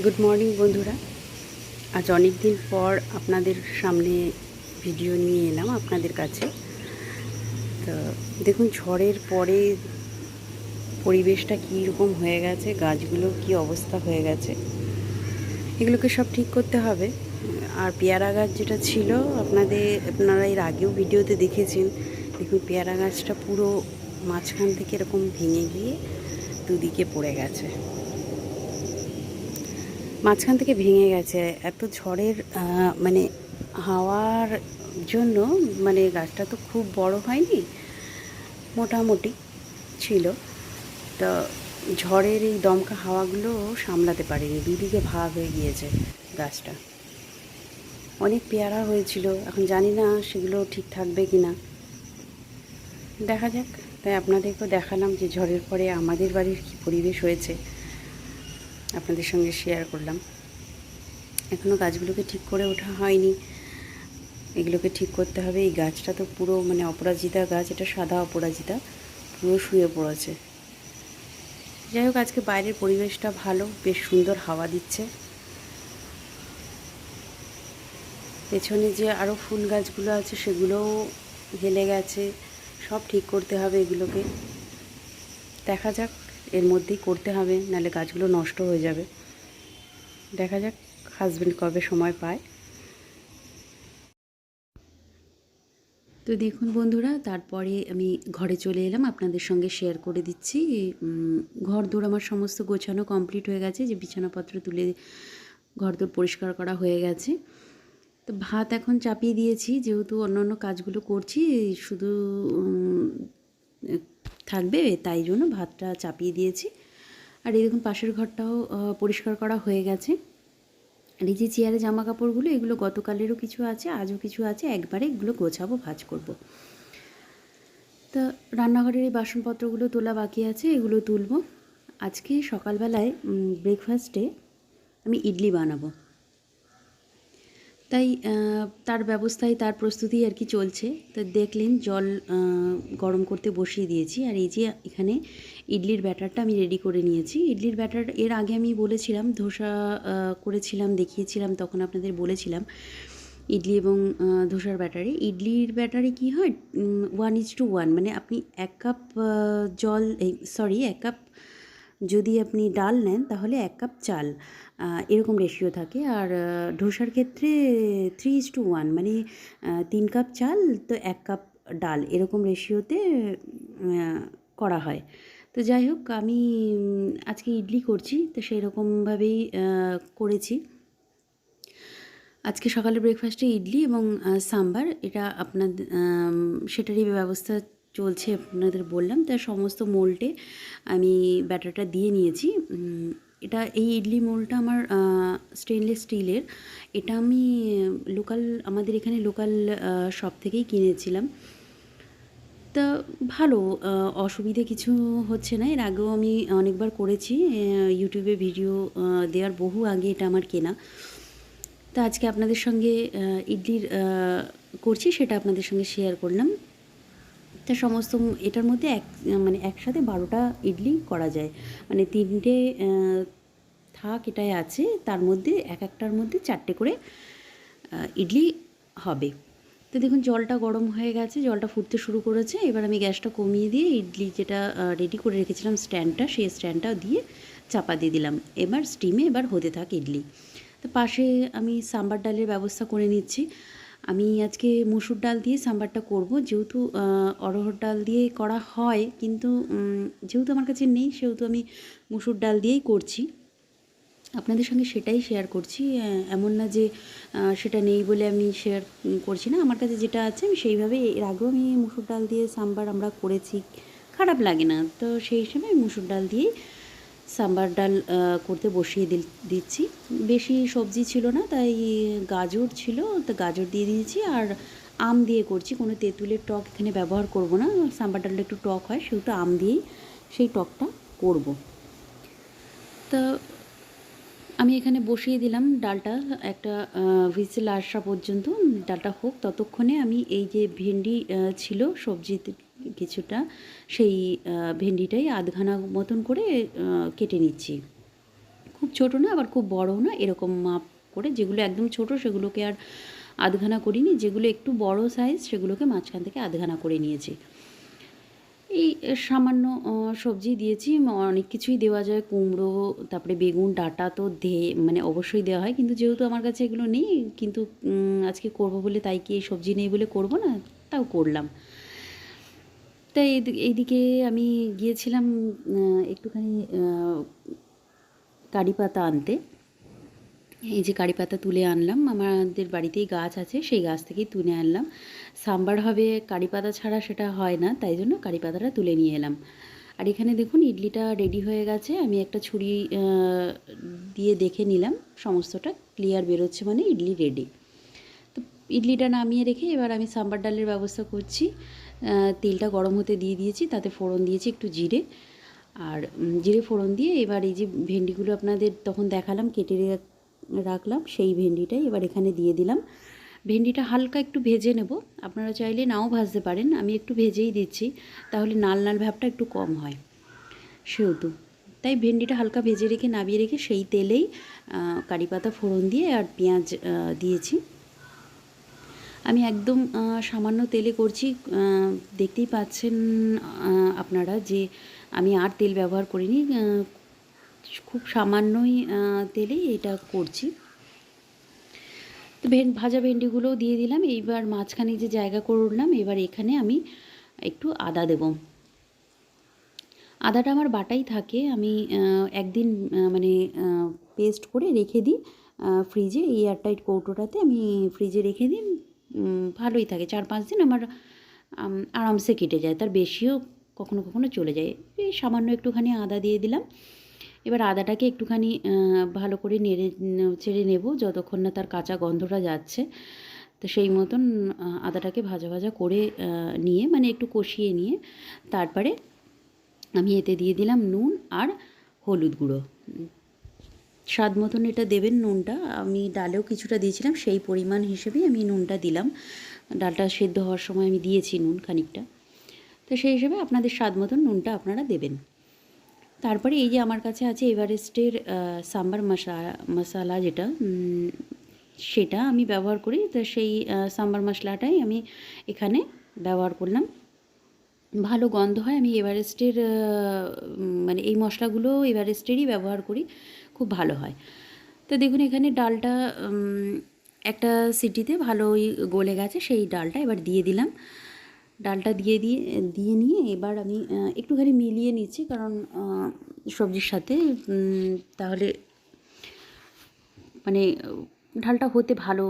Good morning বন্ধুরা। আজ অনেক দিন পর আপনাদের সামনে ভিডিও নিয়ে এলাম আপনাদের কাছে। তো দেখুন, ঝড়ের পরে পরিবেশটা কী রকম হয়ে গেছে, গাছগুলো কি অবস্থা হয়ে গেছে, এগুলোকে সব ঠিক করতে হবে। আর পেয়ারা গাছ যেটা ছিল, আপনাদের, আপনারা এর আগেও ভিডিওতে দেখেছেন। দেখুন, পেয়ারা গাছটা পুরো মাঝখান থেকে এরকম ভেঙে গিয়ে দুদিকে পড়ে গেছে। মাঝখান থেকে ভেঙে গেছে। এত ঝড়ের মানে হাওয়ার জন্য মানে গাছটা তো খুব বড় হয়নি, মোটামুটি ছিল। তো ঝড়ের এই দমকা হাওয়াগুলো সামলাতে পারেনি, দুদিকে ভাগ হয়ে গিয়েছে গাছটা। অনেক পেয়ারা হয়েছিল, এখন জানি না সেগুলো ঠিক থাকবে কি না দেখা যাক, তাই আপনাদেরকেও দেখালাম যে ঝড়ের পরে আমাদের বাড়ির কী পরিবেশ হয়েছে। আপনাদের সঙ্গে শেয়ার করলাম। এখনও গাছগুলোকে ঠিক করে ওঠা হয়নি। এগুলোকে ঠিক করতে হবে। এই গাছটা তো পুরো মানে অপরাজিতা গাছ, এটা সাদা অপরাজিতা, পুরো শুয়ে পড়েছে। যাই হোক, আজকে বাইরের পরিবেশটা ভালো, বেশ সুন্দর হাওয়া দিচ্ছে। পেছনে যে আরও ফুল গাছগুলো আছে, সেগুলোও হেলে গেছে। সব ঠিক করতে হবে এগুলোকে। দেখা যাক। এর মধ্যেই করতে হবে, নাহলে গাছগুলো নষ্ট হয়ে যাবে। দেখা যাক হাজব্যান্ড কবে সময় পায়। তো দেখুন বন্ধুরা, তারপরে আমি ঘরে চলে এলাম, আপনাদের সঙ্গে শেয়ার করে দিচ্ছি। ঘর দৌড় আমার সমস্ত গোছানো কমপ্লিট হয়ে গেছে, যে বিছানাপত্র তুলে ঘর দৌড় পরিষ্কার করা হয়ে গেছে। তো ভাত এখন চাপিয়ে দিয়েছি, যেহেতু অন্য অন্য কাজগুলো করছি, শুধু থাকবে, তাই জন্য ভাতটা চাপিয়ে দিয়েছি। আর এই দেখুন, পাশের ঘরটাও পরিষ্কার করা হয়ে গেছে। আর এই যে চেয়ারে জামা কাপড়গুলো এগুলো গতকালেরও কিছু আছে, আজও কিছু আছে, একবারে এগুলো গোছাবো, ভাজ করব। তা রান্নাঘরের এই বাসনপত্রগুলো তোলা বাকি আছে, এগুলো তুলবো। আজকে সকালবেলায় ব্রেকফাস্টে আমি ইডলি বানাবো। তাই তার ব্যবস্থায় তার প্রস্তুতি আর কি চলছে। তো দেখলেন জল গরম করতে বসিয়ে দিয়েছি। আর এই যে এখানে ইডলির ব্যাটারটা আমি রেডি করে নিয়েছি। ইডলির ব্যাটার, এর আগে আমি বলেছিলাম, ধোসা করেছিলাম, দেখিয়েছিলাম, তখন আপনাদের বলেছিলাম ইডলি এবং ধোসার ব্যাটারে। ইডলির ব্যাটারে কি হয়? ওয়ান ইজ টু ওয়ান মানে আপনি এক কাপ জল, এই সরি এক কাপ যদি আপনি ডাল নেন, তাহলে এক কাপ চাল। এরকম রেশিও থাকে। আর ধোসার ক্ষেত্রে থ্রি ইজ টু ওয়ান মানে তিন কাপ চাল তো এক কাপ ডাল। এরকম রেশিওতে করা হয়। তো যাই হোক, আমি আজকে ইডলি করছি। তো সেই রকমভাবেই করেছি। আজকে সকালে ব্রেকফাস্টে ইডলি এবং সাম্বার। এটা আপনার সেটারই ব্যবস্থা চলছে আপনাদের বললাম, তার সমস্ত মোল্টে আমি ব্যাটারটা দিয়ে নিয়েছি। এটা এই ইডলি মোলটা আমার স্টেনলেস স্টিলের। এটা আমি লোকাল, আমাদের এখানে লোকাল শপ থেকেই কিনেছিলাম। তা ভালো অসুবিধে কিছু হচ্ছে না। এর আগেও আমি অনেকবার করেছি ইউটিউবে ভিডিও দেওয়ার বহু আগে এটা আমার কেনা। তা আজকে আপনাদের সঙ্গে ইডলির করছি, সেটা আপনাদের সঙ্গে শেয়ার করলাম। তা সমস্ত এটার মধ্যে এক মানে একসাথে বারোটা ইডলি করা যায়। মানে তিনটে থাক এটাই আছে, তার মধ্যে এক একটার মধ্যে চারটে করে ইডলি হবে। তো দেখুন, জলটা গরম হয়ে গেছে, জলটা ফুটতে শুরু করেছে। এবার আমি গ্যাসটা কমিয়ে দিয়ে ইডলি যেটা রেডি করে রেখেছিলাম স্ট্যান্ডটা, সেই স্ট্যান্ডটা দিয়ে চাপা দিয়ে দিলাম। এবার স্টিমে এবার হতে থাক ইডলি। তো পাশে আমি সাম্বার ডালের ব্যবস্থা করে নিচ্ছি। আমি আজকে মুসুর ডাল দিয়ে সাম্বারটা করব। যেহেতু অরহর ডাল দিয়ে করা হয়, কিন্তু যেহেতু আমার কাছে নেই, সেহেতু আমি মুসুর ডাল দিয়েই করছি। আপনাদের সঙ্গে সেটাই শেয়ার করছি। এমন না যে সেটা নেই বলে আমি শেয়ার করছি না। আমার কাছে যেটা আছে, আমি সেইভাবে, এর আগেও আমি মুসুর ডাল দিয়ে সাম্বার আমরা করেছি। খারাপ লাগে না। তো সেই হিসেবে মুসুর ডাল দিয়েই সাম্বার ডাল করতে বসিয়ে দিচ্ছি। বেশি সবজি ছিল না, তাই গাজর ছিল, তো গাজর দিয়ে দিয়েছি। আর আম দিয়ে করছি, কোনো তেঁতুলের টক এখানে ব্যবহার করব না, সাম্বার ডালটা একটু টক হয় সেহেতু আম দিয়েই সেই টকটা করব। তা আমি এখানে বসিয়ে দিলাম ডালটা, একটা হুইসেল আসা পর্যন্ত। ডালটা হোক, ততক্ষণে আমি এই যে ভেন্ডি ছিল সবজি কিছুটা সেই ভেন্ডিটাই আধখানা মতন করে কেটে নিচ্ছি। খুব ছোট না, আবার খুব বড়ও না, এরকম মাপ করে, যেগুলো একদম ছোট সেগুলোকে আর আধখানা করিনি, যেগুলো একটু বড় সাইজ সেগুলোকে মাঝখান থেকে আধখানা করে নিয়েছি। এই সামান্য সবজি দিয়েছি, অনেক কিছুই দেওয়া যায়, কুমড়ো, তারপরে বেগুন, ডাঁটা তো দে মানে অবশ্যই দেওয়া হয়, কিন্তু যেহেতু আমার কাছে এগুলো নেই, কিন্তু আজকে করব বলে তাই কি এই সবজি নেই বলে করব না? তাও করলাম। তাই এইদিকে আমি গিয়েছিলাম একটুখানি কারি পাতা আনতে। এই যে কারি পাতা তুলে আনলাম। আমাদের বাড়িতেই গাছ আছে, সেই গাছ থেকেই তুলে আনলাম। সাম্বার হবে, কারি পাতা ছাড়া সেটা হয় না, তাই জন্য কারি পাতাটা তুলে নিয়ে এলাম। আর এখানে দেখুন, ইডলিটা রেডি হয়ে গেছে। আমি একটা ছুরি দিয়ে দেখে নিলাম, সমস্তটা ক্লিয়ার বেরোচ্ছে মানে ইডলি রেডি ইডলিটা নামিয়ে রেখে এবার আমি সাম্বার ডালের ব্যবস্থা করছি। তেলটা গরম হতে দিয়ে দিয়েছি তাতে ফোড়ন দিয়েছি একটু জিরে। আর জিরে ফোড়ন দিয়ে এবার এই যে ভেন্ডিগুলো আপনাদের তখন দেখালাম কেটে রাখলাম সেই ভেন্ডিটাই এবার এখানে দিয়ে দিলাম। ভেন্ডিটা হালকা একটু ভেজে নেব। আপনারা চাইলে নাও ভাজতে পারেন আমি একটু ভেজেই দিচ্ছি তাহলে নাল নাল ভাবটা একটু কম হয়। সেহেতু তাই ভেন্ডিটা হালকা ভেজে রেখে নামিয়ে রেখে সেই তেলেই আহ, কারি পাতা ফোড়ন দিয়ে আর পেঁয়াজ দিয়েছি। আমি একদম সামান্য তেলে করছি। দেখতেই পাচ্ছেন আপনারা যে আমি আর তেল ব্যবহার করিনি খুব সামান্যই তেলেই এটা করছি। তো ভেন, ভাজা ভেন্ডিগুলোও দিয়ে দিলাম। এইবার মাঝখানে যে জায়গা করলাম, এবার এখানে আমি একটু আদা দেব। আদাটা আমার বাটাই থাকে। আমি একদিন মানে পেস্ট করে রেখে দিই। ফ্রিজে এই এয়ারটাইট কৌটোটাতে আমি ফ্রিজে রেখে দিই। ভালোই থাকে। চার পাঁচ দিন আমার আরামসে কেটে যায়। তার বেশিও কখনো কখনো চলে যায়। এই সামান্য একটুখানি আদা দিয়ে দিলাম। এবার আদাটাকে একটুখানি ভালো করে নেড়ে, ছেড়ে নেব যতক্ষণ না তার কাঁচা গন্ধটা যাচ্ছে। তো সেই মতন আদাটাকে ভাজা ভাজা করে নিয়ে মানে একটু কষিয়ে নিয়ে, তারপরে আমি এতে দিয়ে দিলাম নুন আর হলুদ গুঁড়ো। স্বাদ মতন এটা দেবেন নুনটা। আমি ডালেও কিছুটা দিয়েছিলাম, সেই পরিমাণ হিসেবেই আমি নুনটা দিলাম। ডালটা সেদ্ধ হওয়ার সময় আমি দিয়েছি নুন খানিকটা। তো সেই হিসেবে আপনাদের স্বাদ মতন নুনটা আপনারা দেবেন। তারপরে এই যে আমার কাছে আছে এভারেস্টের সাম্বার মশা, মশালা যেটা সেটা আমি ব্যবহার করি। তো সেই সাম্বার মশলাটাই আমি এখানে ব্যবহার করলাম। ভালো গন্ধ হয়, আমি এভারেস্টের মানে এই মশলাগুলো এভারেস্টেরই ব্যবহার করি। খুব ভালো হয়। তো দেখুন, এখানে ডালটা একটা সিটিতে ভালোই গলে গেছে, সেই ডালটা এবার দিয়ে দিলাম। ডালটা দিয়ে দিয়ে দিয়ে নিয়ে এবার আমি একটুখানি মিলিয়ে নিচ্ছি, কারণ সবজির সাথে তাহলে মানে ডালটা হতে ভালো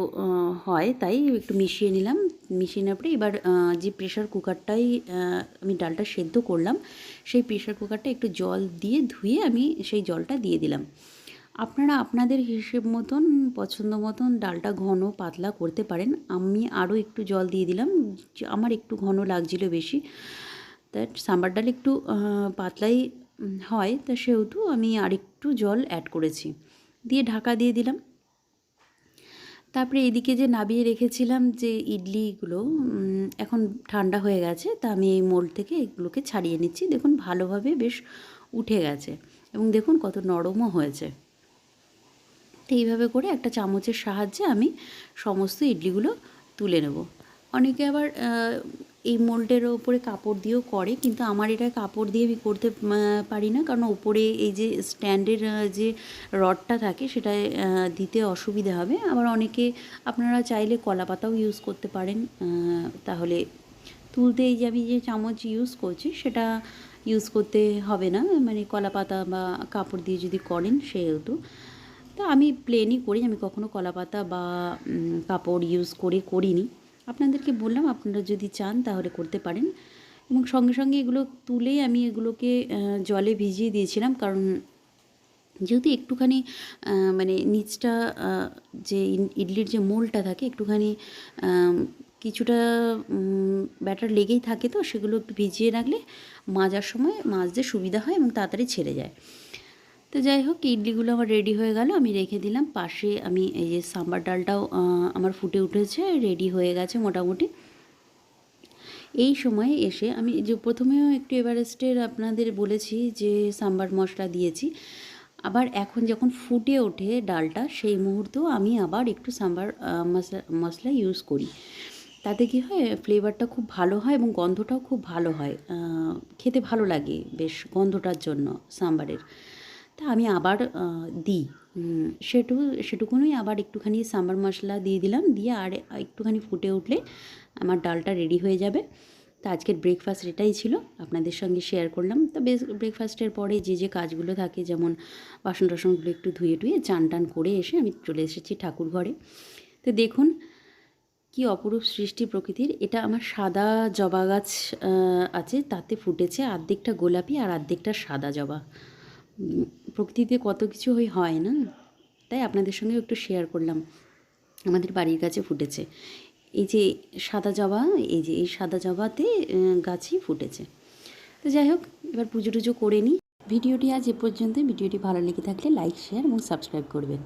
হয়, তাই একটু মিশিয়ে নিলাম। মিশিয়ে নেওয়ার পরে এবার যে প্রেশার কুকারটাই আমি ডালটা সেদ্ধ করলাম, সেই প্রেশার কুকারটা একটু জল দিয়ে ধুয়ে আমি সেই জলটা দিয়ে দিলাম। আপনারা আপনাদের হিসেব মতন, পছন্দ মতন ডালটা ঘন পাতলা করতে পারেন। আমি আরও একটু জল দিয়ে দিলাম আমার একটু ঘন লাগছিল বেশি। তা সাম্বার ডাল একটু পাতলাই হয়, তা সেহেতু আমি আরেকটু জল অ্যাড করেছি। দিয়ে ঢাকা দিয়ে দিলাম। তারপরে এদিকে যে নাবিয়ে রেখেছিলাম যে ইডলিগুলো এখন ঠান্ডা হয়ে গেছে, তা আমি এই মোল্ড থেকে এগুলোকে ছাড়িয়ে নিচ্ছি। দেখুন ভালোভাবে বেশ উঠে গেছে এবং দেখুন কত নরমও হয়েছে। তো এইভাবে করে একটা চামচের সাহায্যে আমি সমস্ত ইডলিগুলো তুলে নেব। অনেকে আবার এই মোল্ডের ওপরে কাপড় দিয়েও করে, কিন্তু আমার এটা কাপড় দিয়ে আমি করতে পারি না। কারণ ওপরে এই যে স্ট্যান্ডের যে রডটা থাকে, সেটা দিতে অসুবিধা হবে। আবার অনেকে আপনারা চাইলে কলা পাতাও ইউজ করতে পারেন। তাহলে তুলতে এই যে আমি যে চামচ ইউজ করছি, সেটা ইউজ করতে হবে না। মানে কলা পাতা বা কাপড় দিয়ে যদি করেন, সেহেতু। তো আমি প্লেনই করি, আমি কখনো কলাপাতা বা কাপড় ইউজ করে করিনি। আপনাদেরকে বললাম, আপনারা যদি চান তাহলে করতে পারেন। এবং সঙ্গে সঙ্গে এগুলো তুলেই আমি এগুলোকে জলে ভিজিয়ে দিয়েছিলাম। কারণ যেহেতু একটুখানি মানে নিচটা যে ইডলির যে মোলটা থাকে, একটুখানি কিছুটা ব্যাটার লেগেই থাকে তো, সেগুলো একটু ভিজিয়ে রাখলে মাজার সময় মাজতে সুবিধা হয় এবং তাড়াতাড়ি ছেড়ে যায়। তো যাই হোক, ইডলিগুলো আমার রেডি হয়ে গেল। আমি রেখে দিলাম। পাশে আমি এই যে সাম্বার ডালটাও আমার ফুটে উঠেছে রেডি হয়ে গেছে মোটামুটি। এই সময়ে এসে আমি যে প্রথমেও একটু এভারেস্টের আপনাদের বলেছি যে সাম্বার মশলা দিয়েছি। আবার এখন যখন ফুটে ওঠে ডালটা, সেই মুহূর্তেও আমি আবার একটু সাম্বার মশলা মশলা ইউজ করি। তাতে কি হয় ফ্লেভারটা খুব ভালো হয় এবং গন্ধটাও খুব ভালো হয়। খেতে ভালো লাগে বেশ গন্ধটার জন্য সাম্বারের। তা আমি আবার দিই। সেটু, সেটুকুনই আবার একটুখানি সাম্বার মশলা দিয়ে দিলাম, দিয়ে আর একটুখানি ফুটে উঠলে আমার ডালটা রেডি হয়ে যাবে। তো আজকের ব্রেকফাস্ট এটাই ছিল, আপনাদের সঙ্গে শেয়ার করলাম। তো ব্রেকফাস্টের পরে যে যে কাজগুলো থাকে, যেমন বাসন টাসনগুলো একটু ধুয়ে টুয়ে চান টান করে এসে আমি চলে এসেছি ঠাকুর ঘরে। তো দেখুন কি অপরূপ সৃষ্টি প্রকৃতির। এটা আমার সাদা জবা গাছ আছে, তাতে ফুটেছে অর্ধেকটা গোলাপি আর অর্ধেকটা সাদা জবা। প্রকৃতিতে কত কিছু হয়ে না? তাই আপনাদের সঙ্গে একটু শেয়ার করলাম। আমাদের বাড়ির কাছে ফুটেছে। এই যে সাদা জবা, এই যে এই সাদা জবাতে গাছই ফুটেছে। তো যাই হোক, এবার পুজো টুজো করে নিই। ভিডিওটি আজ এ পর্যন্ত ভিডিওটি ভালো লেগে থাকলে লাইক শেয়ার এবং সাবস্ক্রাইব করবেন।